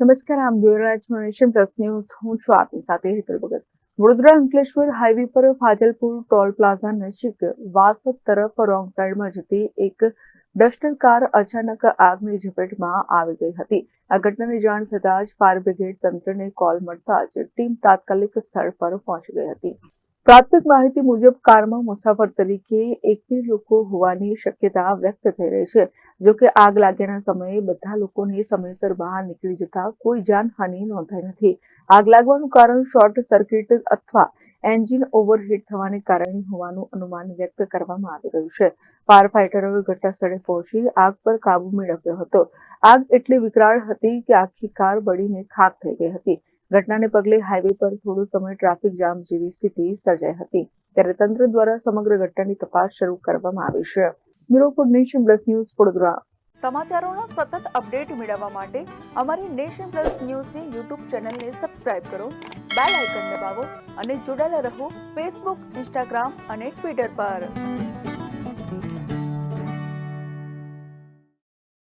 નમસ્કાર, આમ જોઈ નેશન પ્લસ ન્યૂઝ. હું છું આપની સાથે હેતલ ભગત. વડોદરા, અંકલેશ્વર હાઈવે પર ફાજલપુર ટોલ પ્લાઝા નજીક વાસદ તરફ રોંગ સાઈડમાં જતી એક ડસ્ટર કાર અચાનક આગની ઝપેટમાં આવી ગઈ હતી. આ ઘટનાની જાણ થતાં જ ફાયર બ્રિગેડ તંત્રને કોલ મળતા જ ટીમ તાત્કાલિક સ્થળ પર પહોંચી ગઈ હતી. પ્રાથમિક માહિતી મુજબ કારમાં મુસાફર તરીકે એકવીસ લોકો હોવાની શક્યતા વ્યક્ત થઈ રહી છે. જો કે આગ લાગ્યાના સમયે બધા લોકોને સમયસર બહાર નીકળી જતા કોઈ જાનહાનિ નોંધાઈ નથી. આગ લાગવાનું કારણ શોર્ટ સર્કિટ અથવા એન્જિન ઓવરહીટ થવાને કારણે હોવાનું અનુમાન વ્યક્ત કરવામાં આવી રહ્યું છે. ફાયર ફાઇટરોએ ઘટનાસ્થળે પહોંચી આગ પર કાબુ મેળવ્યો હતો. આગ એટલી વિકરાળ હતી કે આખી કાર બળીને ખાક થઈ ગઈ હતી. ઘટનાને પગલે હાઈવે પર થોડો સમય ટ્રાફિક જામ જેવી સ્થિતિ સર્જાઈ હતી. ત્યારે તંત્ર દ્વારા સમગ્ર ઘટનાની તપાસ શરૂ કરવામાં આવી છે. Bureau nation plus news, Vadodara. સમાચારોના સતત અપડેટ મેળવવા માટે અમારી નેશન પ્લસ ન્યૂઝની યુટ્યુબ ચેનલને સબસ્ક્રાઇબ કરો, બેલ આઇકન દબાવો અને જોડાયેલા રહો ફેસબુક ઇન્સ્ટાગ્રામ અને ટ્વિટર પર.